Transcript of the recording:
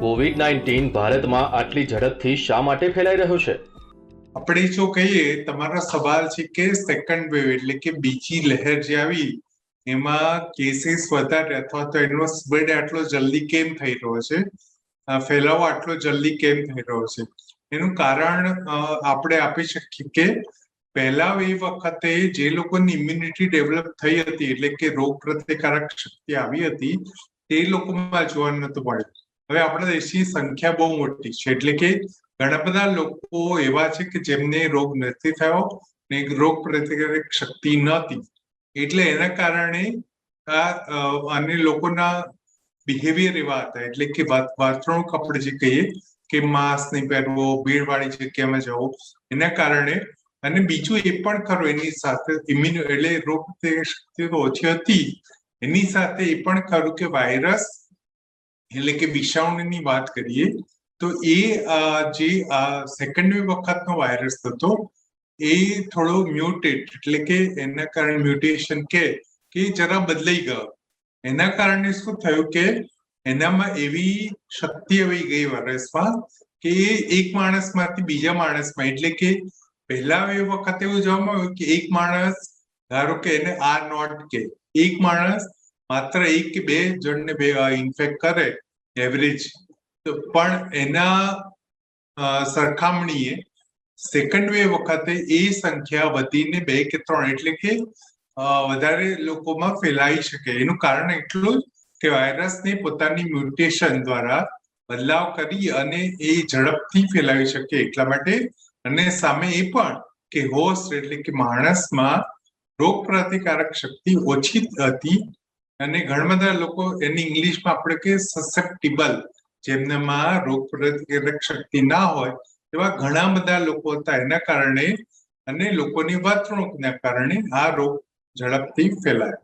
Covid nineteen ભારતમાં આટલી ઝડપથી શા માટે ફેલાઈ રહ્યો છે? આપણે જો કહીએ, તમારો સવાલ છે કે સેકન્ડ વેવ એટલે કે બીજી લહેર જે આવી, એમાં કેસીસ વધારે અથવા તો એનો સ્પ્રેડ આટલો જલ્દી કેમ થઈ રહ્યો છે? ફેલાવો આટલો જલ્દી કેમ થઈ રહ્યો છે? એનું કારણ આપણે આપી શકીએ કે પહેલા એ વખતે જે લોકોની ઇમ્યુનિટી ડેવલપ થઈ હતી, એટલે કે રોગ પ્રતિકારક શક્તિ આવી હતી, તે લોકોમાં જોવા નતું મળ્યું. હવે આપણા દેશની સંખ્યા બહુ મોટી છે. એટલે કે ઘણા બધા લોકો એવા છે કે જેમને રોગ નથી થયો ને રોગ પ્રતિકારક શક્તિ નહોતી. એટલે એના કારણે આ અને લોકોના બિહેવિયર એવા હતા. એટલે કે વાત- વર્તણૂક આપણે જે કહીએ કે માસ્ક નહીં પહેરવો, ભીડવાળી જગ્યામાં જવો, એના કારણે અને બીજું એ પણ ખરું, એની સાથે ઇમ્યુન એટલે રોગ શક્તિ તો ઓછી હતી. એની સાથે એ પણ ખરું કે વાયરસ એટલે કે વિષાણુની વાત કરીએ, તો એ જે સેકન્ડ વખતનો વાયરસ હતો, એ થોડો મ્યુટેટ એટલે કે એના કારણે મ્યુટેશન કે કે જરા બદલાઈ ગયો. એના કારણે શું થયું કે, એનામાં એવી શક્તિ આવી ગઈ વાયરસમાં કે એક માણસમાંથી બીજા માણસમાં, એટલે કે પહેલા એ વખતે એવું જોવામાં આવ્યું કે એક માણસ, ધારો કે એને આ નોટ કે, એક માણસ માત્ર એક કે બે જણને ઇન્ફેક્ટ કરે એવરેજ તો પણ એના સરખામણીએ સેકન્ડ વેવ વખતે એ સંખ્યા વધીને બે કે ત્રણ એટલે કે વધારે લોકોમાં ફેલાઈ શકે. એનું કારણ એટલું જ કે વાયરસને પોતાની મ્યુટેશન દ્વારા બદલાવ કરી અને એ ઝડપથી ફેલાવી શકે એટલા માટે. અને સામે એ પણ કે હોસ્ટ એટલે કે માણસમાં રોગ પ્રતિકારક શક્તિ ઓછી હતી અને ઘણા બધા લોકો એની ઇંગ્લિશમાં આપણે કે સસેપ્ટિબલ જેમનામાં રોગ પ્રતિકારક શક્તિ ના હોય, એવા ઘણા બધા લોકો હતા. એના કારણે અને લોકોની વર્તણૂકના કારણે આ રોગ ઝડપથી ફેલાય.